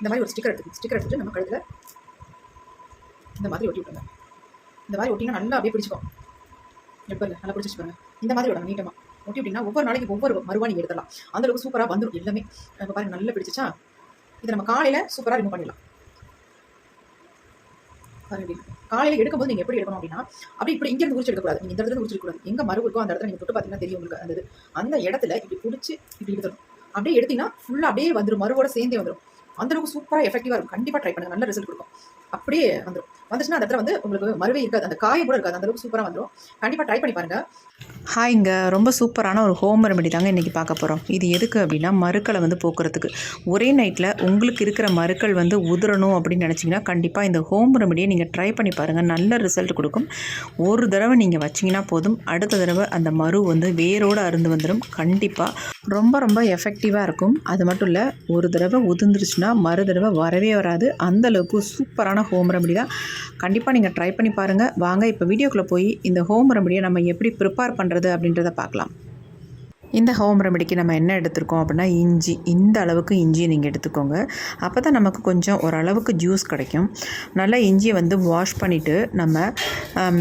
இந்த மாதிரி ஒரு ஸ்டிக்கர் எடுத்து ஸ்டிக்கர் எடுத்துட்டு நம்ம கழுத்தில் இந்த மாதிரி ஒட்டி விட்டுருங்க இந்த மாதிரி ஒட்டினா நல்லா அப்படியே பிடிச்சிக்கும். எப்போ நல்லா பிடிச்சி பாருங்க. இந்த மாதிரி விடணும் நீட்டமாக ஒட்டி விட்டிங்கன்னா ஒவ்வொரு நாளைக்கு ஒவ்வொரு மருவா நீங்கள் எடுத்துடலாம். அந்தளவுக்கு சூப்பராக வந்துடும் எல்லாமே. இப்போ பாருங்கள் நல்லா பிடிச்சிச்சா இதை நம்ம காலையில் சூப்பராக ரிமூவ் பண்ணிடலாம். காலையில் எடுக்கும்போது நீங்கள் எப்படி எடுக்கணும் அப்படின்னா அப்படி இப்படி இங்கேருந்து உரிச்சு எடுக்கக்கூடாது. நீங்கள் இந்த இடத்துல உரிச்சு கூடாது எங்கே மறு இருக்கோ அந்த இடத்துல நீங்கள் தொட்டு பார்த்தீங்கன்னா தெரியும் உங்களுக்கு அந்த அந்த இடத்துல இப்படி பிடிச்சி இப்படி எடுத்துடும் அப்படியே எடுத்தீங்கன்னா ஃபுல்லாக அப்படியே வந்துடும் மறுவோட சேர்ந்தே வந்துடும் அந்தளவுக்கு சூப்பராக எஃபெக்டிவாக இருக்கும். கண்டிப்பாக ட்ரை பண்ணுங்கள் நல்ல ரிசல்ட் கொடுக்கும். அப்படியே வந்துடும் வந்துச்சுன்னா அந்த இடத்துல வந்து உங்களுக்கு மறுவே இருக்காது அந்த காய கூட இருக்காது அந்த அளவுக்கு சூப்பராக வந்துடும் கண்டிப்பாக ட்ரை பண்ணி பாருங்க. ஹாய்ங்க ரொம்ப சூப்பரான ஒரு ஹோம் ரெமெடி தாங்க இன்றைக்கி பார்க்க போகிறோம் இது எதுக்கு அப்படின்னா மறுக்களை வந்து போக்குறதுக்கு. ஒரே நைட்டில் உங்களுக்கு இருக்கிற மறுக்கள் வந்து உதிரணும் அப்படின்னு நினச்சிங்கன்னா கண்டிப்பாக இந்த ஹோம் ரெமெடியை நீங்கள் ட்ரை பண்ணி பாருங்கள் நல்ல ரிசல்ட் கொடுக்கும். ஒரு தடவை நீங்கள் வச்சிங்கன்னா போதும். அடுத்த தடவை அந்த மரு வந்து வேரோடு அருந்து வந்துடும் கண்டிப்பாக ரொம்ப ரொம்ப எஃபெக்டிவாக இருக்கும். அது மட்டும் இல்லை ஒரு தடவை உதிர்ந்துருச்சுன்னா மறு தடவை வரவே வராது. அந்தளவுக்கு சூப்பரான சூப்பரான ஹோம் ரெமெடி தான் கண்டிப்பாக நீங்கள் ட்ரை பண்ணி பாருங்கள் வாங்க இப்போ வீடியோக்குள்ளே போய் இந்த ஹோம் ரெமடியை நம்ம எப்படி ப்ரிப்பேர் பண்ணுறது அப்படின்றத பார்க்கலாம். இந்த ஹோம் ரெமெடிக்கு நம்ம என்ன எடுத்திருக்கோம் அப்படின்னா இஞ்சி. இந்த அளவுக்கு இஞ்சி நீங்கள் எடுத்துக்கோங்க. அப்போ தான் நமக்கு கொஞ்சம் ஓரளவுக்கு ஜூஸ் கிடைக்கும். நல்லா இஞ்சியை வந்து வாஷ் பண்ணிவிட்டு நம்ம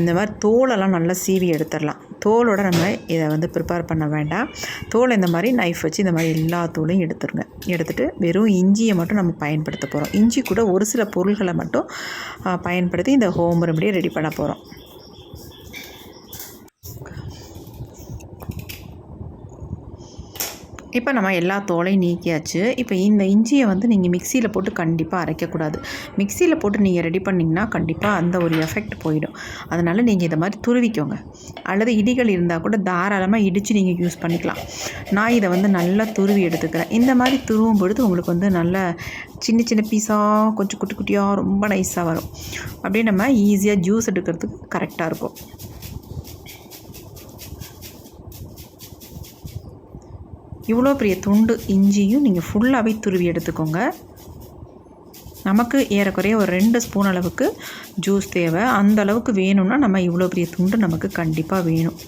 இந்த மாதிரி தோலெல்லாம் நல்லா சீவி எடுத்துடலாம். தோலோட நம்ம இதை வந்து ப்ரிப்பேர் பண்ண வேண்டாம். தோல் இந்த மாதிரி நைஃப் வச்சு இந்த மாதிரி எல்லா தோலையும் எடுத்துருங்க. எடுத்துகிட்டு வெறும் இஞ்சியை மட்டும் நம்ம பயன்படுத்த போகிறோம் இஞ்சி கூட ஒரு சில பொருள்களை மட்டும் பயன்படுத்தி இந்த ஹோம் ரெமெடியை ரெடி பண்ண போகிறோம் இப்போ நம்ம எல்லா தோலையும் நீக்கியாச்சு. இப்போ இந்த இஞ்சியை வந்து நீங்கள் மிக்சியில் போட்டு கண்டிப்பாக அரைக்கக்கூடாது. மிக்சியில் போட்டு நீங்கள் ரெடி பண்ணிங்கன்னா கண்டிப்பாக அந்த ஒரு எஃபெக்ட் போயிடும். அதனால் நீங்கள் இதை மாதிரி துருவிக்கோங்க. அல்லது இடிகள் இருந்தால் கூட தாராளமாக இடித்து நீங்கள் யூஸ் பண்ணிக்கலாம். நான் இதை வந்து நல்லா துருவி எடுத்துக்கிறேன். இந்த மாதிரி துருவும் பொழுது உங்களுக்கு வந்து நல்ல சின்ன சின்ன பீஸாக கொஞ்சம் குட்டி குட்டியாக ரொம்ப நைஸாக வரும். அப்படியே நம்ம ஈஸியாக ஜூஸ் எடுக்கிறதுக்கு கரெக்டாக இருக்கும். இவ்வளோ பெரிய துண்டு இஞ்சியும் நீங்கள் ஃபுல்லாகவே துருவி எடுத்துக்கோங்க. நமக்கு ஏறக்குறைய ஒரு ரெண்டு ஸ்பூன் அளவுக்கு ஜூஸ் தேவை. அந்த அளவுக்கு வேணும்னா நம்ம இவ்வளோ பெரிய துண்டு நமக்கு கண்டிப்பாக வேணும்.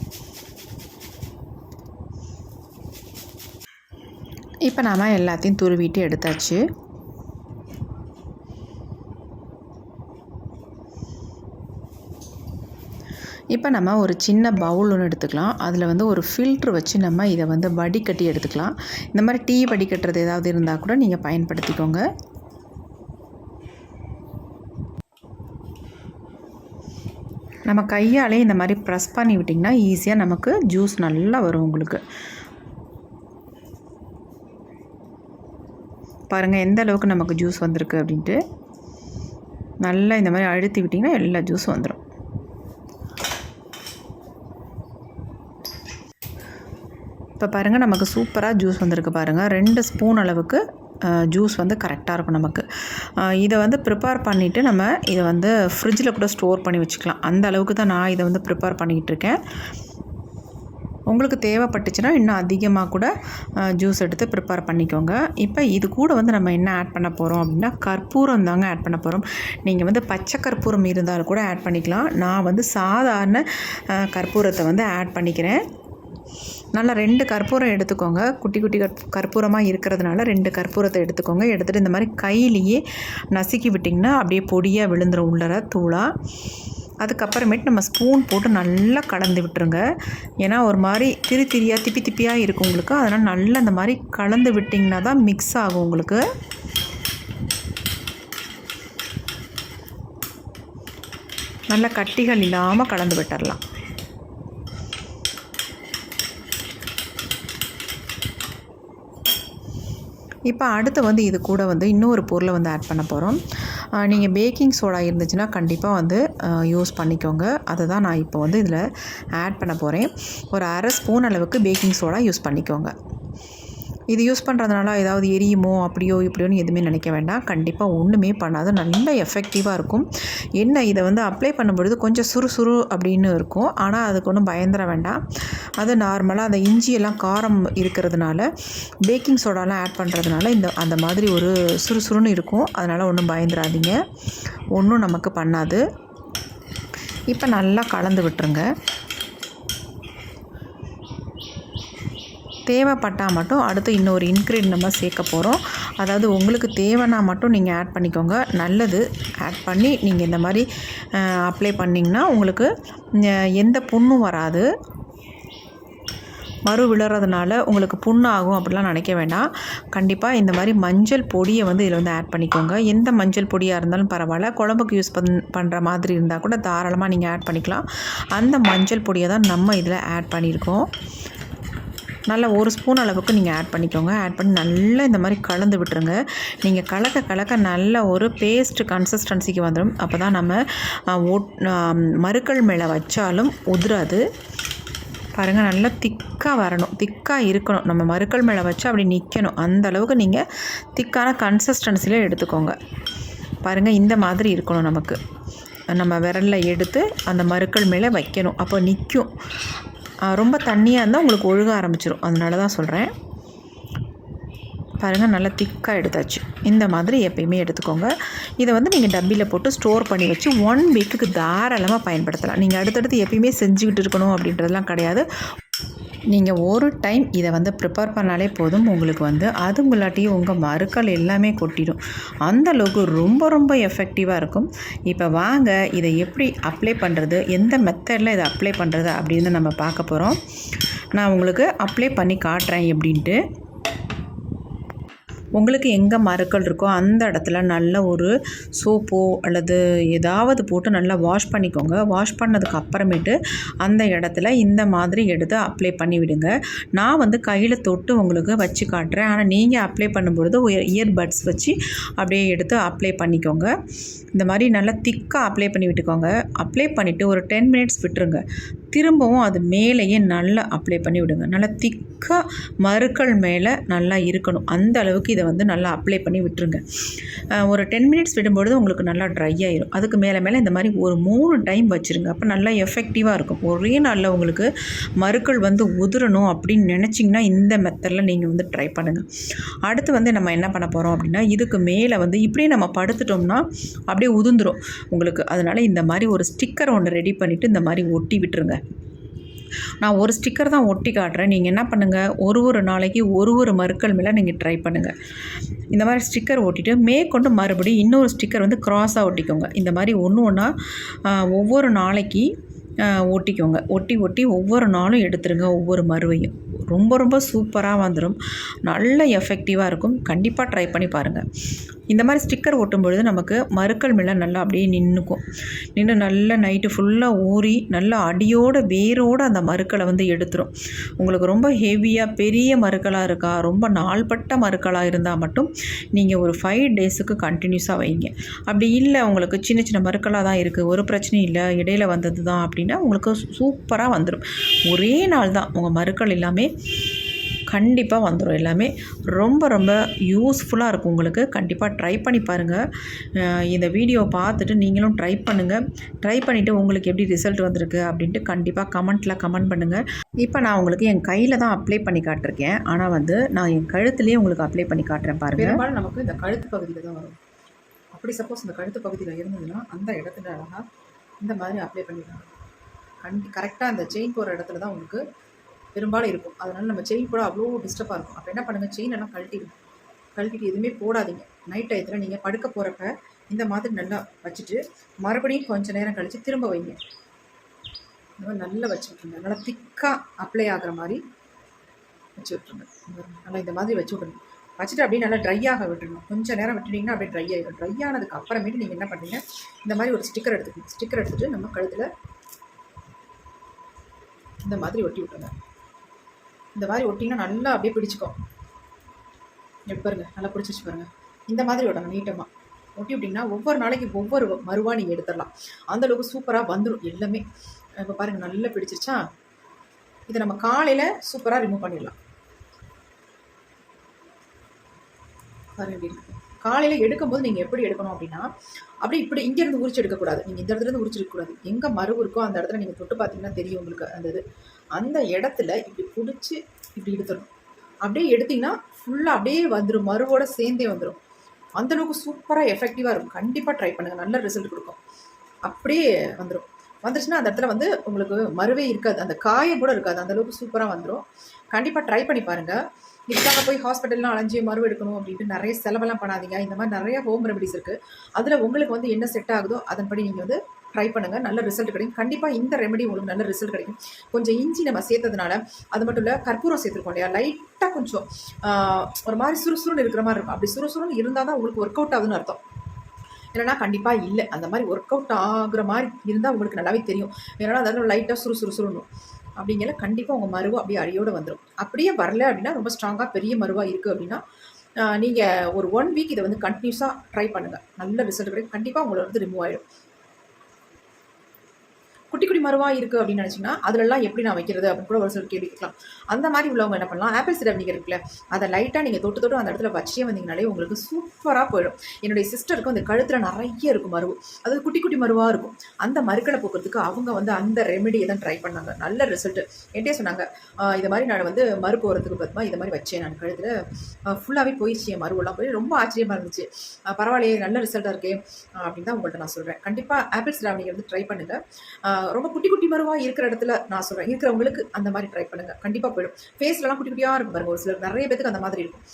இப்போ நாம் எல்லாத்தையும் துருவிட்டு எடுத்தாச்சு. இப்போ நம்ம ஒரு சின்ன பவுல் ஒன்று எடுத்துக்கலாம். அதில் வந்து ஒரு ஃபில்ட்ரு வச்சு நம்ம இதை வந்து வடிகட்டி எடுத்துக்கலாம். இந்த மாதிரி டீ வடிகட்டுறது ஏதாவது இருந்தால் கூட நீங்கள் பயன்படுத்திக்கோங்க. நம்ம கையாலே இந்த மாதிரி ப்ரெஸ் பண்ணி விட்டிங்கன்னா ஈஸியாக நமக்கு ஜூஸ் நல்லா வரும் உங்களுக்கு. பாருங்கள் எந்த அளவுக்கு நமக்கு ஜூஸ் வந்திருக்கு அப்படின்ட்டு. நல்லா இந்த மாதிரி அழுத்தி விட்டிங்கன்னா எல்லா ஜூஸும் வந்துடும் இப்போ பாருங்கள் நமக்கு சூப்பராக ஜூஸ் வந்திருக்கு பாருங்கள் ரெண்டு ஸ்பூன் அளவுக்கு ஜூஸ் வந்து கரெக்டாக இருக்கும் நமக்கு. இதை வந்து ப்ரிப்பேர் பண்ணிவிட்டு நம்ம இதை வந்து ஃப்ரிட்ஜில் கூட ஸ்டோர் பண்ணி வச்சுக்கலாம். அந்த அளவுக்கு தான் நான் இதை வந்து ப்ரிப்பேர் பண்ணிக்கிட்டு இருக்கேன். உங்களுக்கு தேவைப்பட்டுச்சுன்னா இன்னும் அதிகமாக கூட ஜூஸ் எடுத்து ப்ரிப்பேர் பண்ணிக்கோங்க. இப்போ இது கூட வந்து நம்ம என்ன ஆட் பண்ண போகிறோம் அப்படின்னா கற்பூரம் தாங்க ஆட் பண்ண போகிறோம் நீங்கள் வந்து பச்சை கற்பூரம் இருந்தாலும் கூட ஆட் பண்ணிக்கலாம். நான் வந்து சாதாரண கற்பூரத்தை வந்து ஆட் பண்ணிக்கிறேன். நல்லா ரெண்டு கற்பூரம் எடுத்துக்கோங்க. குட்டி குட்டி கற் கற்பூரமாக இருக்கிறதுனால ரெண்டு கற்பூரத்தை எடுத்துக்கோங்க. எடுத்துகிட்டு இந்த மாதிரி கையிலேயே நசுக்கி விட்டிங்கன்னா அப்படியே பொடியாக விழுந்துரும் உள்ளர தூளாக அதுக்கப்புறமேட்டு நம்ம ஸ்பூன் போட்டு நல்லா கலந்து விட்டுருங்க. ஏன்னா ஒரு மாதிரி திரி திரியாக திப்பி திப்பியாக இருக்கும் உங்களுக்கு. அதனால் நல்லா இந்த மாதிரி கலந்து விட்டிங்கன்னா தான் மிக்ஸ் ஆகும் உங்களுக்கு. நல்லா கட்டிகள் இல்லாமல் கலந்து விட்டுடலாம் இப்போ அடுத்து வந்து இது கூட வந்து இன்னொரு பொருளை வந்து ஆட் பண்ண போகிறோம் நீங்கள் பேக்கிங் சோடா இருந்துச்சுன்னா கண்டிப்பாக வந்து யூஸ் பண்ணிக்கோங்க. அதை தான் நான் இப்போ வந்து இதில் ஆட் பண்ண போகிறேன் ஒரு அரை ஸ்பூன் அளவுக்கு பேக்கிங் சோடா யூஸ் பண்ணிக்கோங்க. இது யூஸ் பண்ணுறதுனால ஏதாவது எரியுமோ அப்படியோ இப்படியோன்னு எதுவுமே நினைக்க வேண்டாம். கண்டிப்பாக ஒன்றுமே பண்ணாது. நல்ல எஃபெக்டிவாக இருக்கும். என்ன இதை வந்து அப்ளை பண்ணும்பொழுது கொஞ்சம் சுறுசுறு அப்படின்னு இருக்கும். ஆனால் அதுக்கு ஒன்றும் பயந்துட வேண்டாம். அது நார்மலாக அந்த இஞ்சியெல்லாம் காரம் இருக்கிறதுனால பேக்கிங் சோடாலாம் ஆட் பண்ணுறதுனால இந்த அந்த மாதிரி ஒரு சுறுசுறுன்னு இருக்கும். அதனால் ஒன்றும் பயந்துடாதீங்க ஒன்றும் நமக்கு பண்ணாது. இப்போ நல்லா கலந்து விட்டுருங்க. தேவைப்பட்டால் மட்டும் அடுத்து இன்னொரு இன்க்ரீடியன்ட் நம்ம சேர்க்க போகிறோம் அதாவது உங்களுக்கு தேவைன்னா மட்டும் நீங்கள் ஆட் பண்ணிக்கோங்க. நல்லது ஆட் பண்ணி நீங்கள் இந்த மாதிரி அப்ளை பண்ணிங்கன்னா உங்களுக்கு எந்த புண்ணும் வராது. மறு விழுறதுனால உங்களுக்கு புண்ணாகும் அப்படிலாம் நினைக்க வேண்டாம். கண்டிப்பாக இந்த மாதிரி மஞ்சள் பொடியை வந்து இதில் வந்து ஆட் பண்ணிக்கோங்க. எந்த மஞ்சள் பொடியாக இருந்தாலும் பரவாயில்ல. குழம்புக்கு யூஸ் பண் பண்ணுற மாதிரி இருந்தால் கூட தாராளமாக நீங்கள் ஆட் பண்ணிக்கலாம். அந்த மஞ்சள் பொடியை தான் நம்ம இதில் ஆட் பண்ணியிருக்கோம். நல்ல ஒரு ஸ்பூன் அளவுக்கு நீங்கள் ஆட் பண்ணிக்கோங்க. ஆட் பண்ணி நல்லா இந்த மாதிரி கலந்து விட்டுருங்க. நீங்கள் கலக்க கலக்க நல்ல ஒரு பேஸ்ட் கன்சிஸ்டன்சிக்கு வந்துடும் அப்போ தான் நம்ம அஹ், ஒட் மேலே வச்சாலும் உதிராது. பாருங்கள் நல்லா திக்காக வரணும். திக்காக இருக்கணும். நம்ம மறுக்கள் மேலே வச்சு அப்படி நிற்கணும் அந்த அளவுக்கு நீங்கள் திக்கான கன்சிஸ்டன்சியில் எடுத்துக்கோங்க. பாருங்கள் இந்த மாதிரி இருக்கணும் நமக்கு. நம்ம விரலில் எடுத்து அந்த மறுக்கள் மேலே வைக்கணும். அப்போ நிற்கும் ரொம்ப தண்ணியாக இருந்தால் உங்களுக்கு ஒழுக ஆரம்பிச்சிடும் அதனால தான் சொல்கிறேன் பாருங்கள் நல்லா திக்காக எடுத்தாச்சு. இந்த மாதிரி எப்பயுமே எடுத்துக்கோங்க. இதை வந்து நீங்கள் டப்பியில் போட்டு ஸ்டோர் பண்ணி வச்சு ஒன் வீக்குக்கு தாராளமாக பயன்படுத்தலாம். நீங்கள் அடுத்தடுத்து எப்பயுமே செஞ்சுக்கிட்டு இருக்கணும் அப்படின்றதெல்லாம் கிடையாது. நீங்கள் ஒரு டைம் இதை வந்து ப்ரிப்பேர் பண்ணாலே போதும். உங்களுக்கு வந்து அது முள்ளாட்டியும் உங்கள் மறுக்கள் எல்லாமே கொட்டிடும். அந்த அளவுக்கு ரொம்ப ரொம்ப எஃபெக்டிவாக இருக்கும். இப்போ வாங்க இதை எப்படி அப்ளை பண்ணுறது எந்த மெத்தடில் இதை அப்ளை பண்ணுறது அப்படின்னு நம்ம பார்க்க போகிறோம் நான் உங்களுக்கு அப்ளை பண்ணி காட்டுறேன் எப்படின்ட்டு. உங்களுக்கு எங்கே மருக்கள் இருக்கோ அந்த இடத்துல நல்ல ஒரு சோப்போ அல்லது ஏதாவது போட்டு நல்லா வாஷ் பண்ணிக்கோங்க. வாஷ் பண்ணதுக்கு அப்புறமேட்டு அந்த இடத்துல இந்த மாதிரி எடுத்து அப்ளை பண்ணி விடுங்க நான் வந்து கையில் தொட்டு உங்களுக்கு வச்சு காட்டுறேன். ஆனால் நீங்கள் அப்ளை பண்ணும்பொழுது இயர்பட்ஸ் வச்சு அப்படியே எடுத்து அப்ளை பண்ணிக்கோங்க. இந்த மாதிரி நல்லா திக்காக அப்ளை பண்ணி விட்டுக்கோங்க. அப்ளை பண்ணிவிட்டு ஒரு டென் மினிட்ஸ் விட்டுருங்க. திரும்பவும் அது மேலேயே நல்லா அப்ளை பண்ணி விடுங்க நல்லா திக்காக மறுக்கள் மேலே நல்லா இருக்கணும். அந்த அளவுக்கு இதை வந்து நல்லா அப்ளை பண்ணி விட்டுருங்க. ஒரு டென் மினிட்ஸ் விடும்பொழுது உங்களுக்கு நல்லா ட்ரை ஆயிரும். அதுக்கு மேலே மேலே இந்த மாதிரி ஒரு மூணு டைம் வச்சுருங்க. அப்போ நல்லா எஃபெக்டிவாக இருக்கும். ஒரே நாளில் உங்களுக்கு மறுக்கள் வந்து உதிரணும் அப்படின்னு நினச்சிங்கன்னா இந்த மெத்தடில் நீங்கள் வந்து ட்ரை பண்ணுங்கள் அடுத்து வந்து நம்ம என்ன பண்ண போகிறோம் அப்படின்னா இதுக்கு மேலே வந்து இப்படியே நம்ம படுத்துட்டோம்னா அப்படியே உதிர்ந்துடும் உங்களுக்கு அதனால் இந்த மாதிரி ஒரு ஸ்டிக்கர் ஒன்று ரெடி பண்ணிவிட்டு இந்த மாதிரி ஒட்டி விட்டுருங்க. நான் ஒரு ஸ்டிக்கர் தான் ஒட்டி காட்டுறேன். நீங்கள் என்ன பண்ணுங்கள் ஒரு ஒரு நாளைக்கு ஒரு ஒரு மறுக்கள் மேலே நீங்கள் ட்ரை பண்ணுங்கள் இந்த மாதிரி ஸ்டிக்கர் ஒட்டிட்டு மேற்கொண்டு மறுபடியும் இன்னொரு ஸ்டிக்கர் வந்து க்ராஸாக ஒட்டிக்கோங்க. இந்த மாதிரி ஒன்று ஒன்றா ஒவ்வொரு நாளைக்கு ஒட்டிக்கோங்க. ஒட்டி ஒட்டி ஒவ்வொரு நாளும் எடுத்துருங்க ஒவ்வொரு மறுவையும். ரொம்ப ரொம்ப சூப்பராக வந்துடும் நல்ல எஃபெக்டிவாக இருக்கும். கண்டிப்பாக ட்ரை பண்ணி பாருங்கள் இந்த மாதிரி ஸ்டிக்கர் ஒட்டும் பொழுது நமக்கு மறுக்கள் மேலே நல்லா அப்படியே நின்றுக்கும் நின்று நல்லா நைட்டு ஃபுல்லாக ஊறி நல்லா அடியோட வேரோடு அந்த மறுக்களை வந்து எடுத்துரும். உங்களுக்கு ரொம்ப ஹெவியாக பெரிய மருக்களாக இருக்கா ரொம்ப நாள்பட்ட மறுக்களாக இருந்தால் மட்டும் நீங்கள் ஒரு ஃபைவ் டேஸுக்கு கண்டினியூஸாக வைங்க. அப்படி இல்லை உங்களுக்கு சின்ன சின்ன மறுக்களாக தான் இருக்குது ஒரு பிரச்சனையும் இல்லை இடையில வந்தது தான் அப்படின்னா உங்களுக்கு சூப்பராக வந்துடும் ஒரே நாள் தான் உங்கள் மறுக்கள் எல்லாமே கண்டிப்பாக வந்துடும் எல்லாமே. ரொம்ப ரொம்ப யூஸ்ஃபுல்லாக இருக்கும் உங்களுக்கு. கண்டிப்பாக ட்ரை பண்ணி பாருங்கள் இந்த வீடியோ பார்த்துட்டு நீங்களும் ட்ரை பண்ணுங்கள் ட்ரை பண்ணிவிட்டு உங்களுக்கு எப்படி ரிசல்ட் வந்திருக்கு அப்படின்ட்டு கண்டிப்பாக கமெண்ட்டில் கமெண்ட் பண்ணுங்கள் இப்போ நான் உங்களுக்கு என் கையில் தான் அப்ளை பண்ணி காட்டிருக்கேன். ஆனால் வந்து நான் என் கழுத்துலேயே உங்களுக்கு அப்ளை பண்ணி காட்டுறேன் பாருங்கள் நமக்கு இந்த கழுத்து பகுதியில் தான் வரும். அப்படி சப்போஸ் இந்த கழுத்து பகுதியில் இருந்ததுன்னா அந்த இடத்துல அழகாக இந்த மாதிரி அப்ளை பண்ணிடலாம் கண்டி கரெக்டாக அந்த செயின் போகிற இடத்துல தான் உங்களுக்கு பெரும்பாலும் இருக்கும். அதனால் நம்ம செயின் கூட அவ்வளோ டிஸ்டர்பாக இருக்கும். அப்போ என்ன பண்ணுங்கள் செயின் எல்லாம் கழட்டிடும் கழட்டிட்டு எதுவுமே போடாதீங்க. நைட் டயத்தில் நீங்கள் படுக்க போகிறப்ப இந்த மாதிரி நல்லா வச்சுட்டு மறுபடியும் கொஞ்ச நேரம் கழித்து திரும்ப வைங்க. இந்த மாதிரி நல்லா வச்சு விட்ருங்க நல்லா திக்காக அப்ளை ஆகிற மாதிரி வச்சு விட்ருங்க நல்லா இந்த மாதிரி வச்சு விட்ருங்க வச்சுட்டு அப்படியே நல்லா ட்ரை ஆக விட்டுருணும் கொஞ்சம் நேரம் விட்டுட்டிங்கன்னா அப்படியே ட்ரை ஆகிடும் ட்ரை ஆனதுக்கு அப்புறமேட்டு நீங்கள் என்ன பண்ணுறீங்க இந்த மாதிரி ஒரு ஸ்டிக்கர் எடுத்துக்கணும் ஸ்டிக்கர் எடுத்துகிட்டு நம்ம கழுத்தில் இந்த மாதிரி ஒட்டி விட்டுருங்க. இந்த மாதிரி ஒட்டிங்கன்னா நல்லா அப்படியே பிடிச்சிக்கும். எப்படி பாருங்க நல்லா பிடிச்சிச்சு பாருங்க. இந்த மாதிரி விடணும் நீட்டமாக ஒட்டி விட்டிங்கன்னா ஒவ்வொரு நாளைக்கு ஒவ்வொரு மருவா நீங்கள் எடுத்துடலாம். அந்த அளவுக்கு சூப்பராக வந்துடும் எல்லாமே. இப்போ பாருங்கள் நல்லா பிடிச்சிருச்சா? இதை நம்ம காலையில் சூப்பராக ரிமூவ் பண்ணிடலாம். பாருங்க காலையில் எடுக்கும்போது நீங்கள் எப்படி எடுக்கணும் அப்படின்னா அப்படியே இப்படி இங்கேருந்து உரிச்சு எடுக்கக்கூடாது. நீங்கள் இந்த இடத்துல இருந்து உரிச்சு எடுக்கக்கூடாது. எங்கே மருவு இருக்கோ அந்த இடத்துல நீங்கள் தொட்டு பார்த்தீங்கன்னா தெரியும் உங்களுக்கு அந்த இது. அந்த இடத்துல இப்படி பிடிச்சி இப்படி எடுத்துடும் அப்படியே எடுத்தீங்கன்னா ஃபுல்லாக அப்படியே வந்துடும் மருவோட சேர்ந்தே வந்துடும் அந்தளவுக்கு சூப்பராக எஃபெக்டிவாக இருக்கும். கண்டிப்பாக ட்ரை பண்ணுங்கள் நல்ல ரிசல்ட் கொடுக்கும். அப்படியே வந்துடும் வந்துருச்சுன்னா அந்த இடத்துல வந்து உங்களுக்கு மருவே இருக்காது. அந்த காயம் கூட இருக்காது. அந்த அளவுக்கு சூப்பராக வந்துடும் கண்டிப்பாக ட்ரை பண்ணி பாருங்கள் இதுக்காக போய் ஹாஸ்பிட்டல்லாம் அலைஞ்சு மருந்து எடுக்கணும் அப்படின்ட்டு நிறைய செலவெல்லாம் பண்ணாதீங்க. இந்த மாதிரி நிறைய ஹோம் ரெமடிஸ் இருக்குது அதில் உங்களுக்கு வந்து என்ன செட் ஆகுதோ அதன்படி நீங்கள் வந்து ட்ரை பண்ணுங்கள் நல்ல ரிசல்ட் கிடைக்கும். கண்டிப்பாக இந்த ரெமெடி உங்களுக்கு நல்ல ரிசல்ட் கிடைக்கும். கொஞ்சம் இஞ்சி நம்ம சேர்த்ததுனால அது மட்டும் இல்லை கற்பூரம் சேர்த்துருக்கோம் இல்லையா? லைட்டாக கொஞ்சம் ஒரு மாதிரி சுறுசுறுன்னு இருக்கிற மாதிரி இருக்கும். அப்படி சுறுசுறுன்னு இருந்தால் தான் உங்களுக்கு ஒர்க் அவுட் ஆகுதுன்னு அர்த்தம். இல்லைனா கண்டிப்பாக இல்லை. அந்த மாதிரி ஒர்க் அவுட் ஆகுற மாதிரி இருந்தால் உங்களுக்கு நல்லாவே தெரியும். ஏன்னா அதாவது லைட்டாக சுறுசுறுசுறுணும் அப்படிங்கிற கண்டிப்பாக உங்கள் மருவு அப்படியே அடியோடு வந்துடும் அப்படியே வரல அப்படின்னா ரொம்ப ஸ்ட்ராங்காக பெரிய மருவாக இருக்குது அப்படின்னா நீங்கள் ஒரு ஒன் வீக் இதை வந்து கண்டினியூஸாக ட்ரை பண்ணுங்கள் நல்ல ரிசல்ட் கிடைக்கும் கண்டிப்பாக உங்களை வந்து ரிமூவ் ஆகிடும் குட்டி குட்டி மருவாக இருக்குது அப்படின்னு நினச்சிங்கன்னா அதிலெல்லாம் எப்படி நான் வைக்கிறது அப்படின்னு கூட ஒரு சில கேள்வி கேட்கலாம். அந்த மாதிரி உள்ளவங்க என்ன பண்ணலாம்? ஆப்பிள் சிரப் நீங்கள் இருக்குல்ல அதை லைட்டாக நீங்கள் தொட்டு தொட்டு அந்த இடத்துல வச்சே வந்தீங்கனாலே உங்களுக்கு சூப்பராக போயிடும். என்னுடைய சிஸ்டருக்கு அந்த கழுத்தில் நிறைய இருக்கும் மருவு அதாவது குட்டி குட்டி மருவாக இருக்கும். அந்த மருக்களை போக்குறதுக்கு அவங்க வந்து அந்த ரெமெடியை தான் ட்ரை பண்ணாங்க. நல்ல ரிசல்ட்டு என்கிட்டே சொன்னாங்க இது மாதிரி நான் வந்து மறு போகிறதுக்கு பத்மா இது மாதிரி வச்சேன். நான் கழுத்தில் ஃபுல்லாகவே போயிடுச்சு என் மருவெல்லாம் போய் ரொம்ப ஆச்சரியமாக இருந்துச்சு. பரவாயில்லையே நல்ல ரிசல்ட்டாக இருக்கே. அப்படின்னு தான் உங்கள்கிட்ட நான் சொல்கிறேன் கண்டிப்பாக ஆப்பிள் சிரப் நீங்கள் வந்து ட்ரை பண்ணுங்கள் ரொம்ப குட்டி குட்டி மருவா இருக்கிற இடத்துல நான் சொல்கிறேன் இருக்கிறவங்களுக்கு அந்த மாதிரி ட்ரை பண்ணுங்கள் கண்டிப்பாக போயிடும். ஃபேஸ்லலாம் குட்டி குட்டியாக இருக்கும் பாருங்க. ஒரு சிலர் நிறைய பேத்துக்கு அந்த மாதிரி இருக்கும்.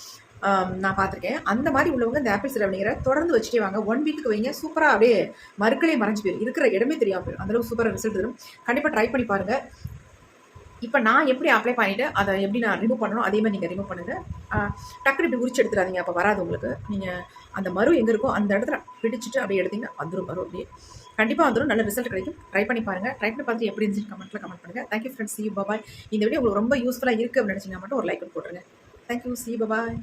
நான் பார்த்துருக்கேன். அந்த மாதிரி உள்ளவங்க இந்த ஆப்பிள் சிரப் நீரை தொடர்ந்து வச்சுட்டே வாங்க. ஒன் வீக்கு வைங்க. சூப்பராக அப்படியே மறுக்களே மறைஞ்சு போயிடும் இருக்கிற இடமே தெரியாமல் போயிடும் அந்தளவுக்கு சூப்பராக ரிசல்ட் தரும். கண்டிப்பாக ட்ரை பண்ணி பாருங்கள் இப்போ நான் எப்படி அப்ளை பண்ணிவிட்டு அதை எப்படி நான் ரிமூவ் பண்ணணும் அதே மாதிரி நீங்கள் ரிமூவ் பண்ணுங்கள் டக்குனு இப்படி உரிச்சு எடுத்துடாதீங்க. அப்போ வராது உங்களுக்கு. நீங்கள் அந்த மரு எங்கே இருக்கோ அந்த இடத்துல பிடிச்சிட்டு அப்படியே எடுத்தீங்கன்னா வந்துடும் மரு அப்படியே. கண்டிப்பாக வந்துடும் நல்ல ரிசல்ட் கிடைக்கும். ட்ரை பண்ணி பாருங்கள் ட்ரை பண்ணி பார்த்து எப்படி இருந்துச்சு கமெண்ட்டில் கமெண்ட் பண்ணுங்கள் தேங்க்யூ ஃப்ரெண்ட்ஸ் சி பாபாய் இந்த வீடியோ உங்களுக்கு ரொம்ப யூஸ்ஃபுல்லாக இருக்குது அப்படின்னு நினச்சிங்கன்னா மட்டும் ஒரு லைக் போட்டுருங்க. தேங்க்யூ சி பாய்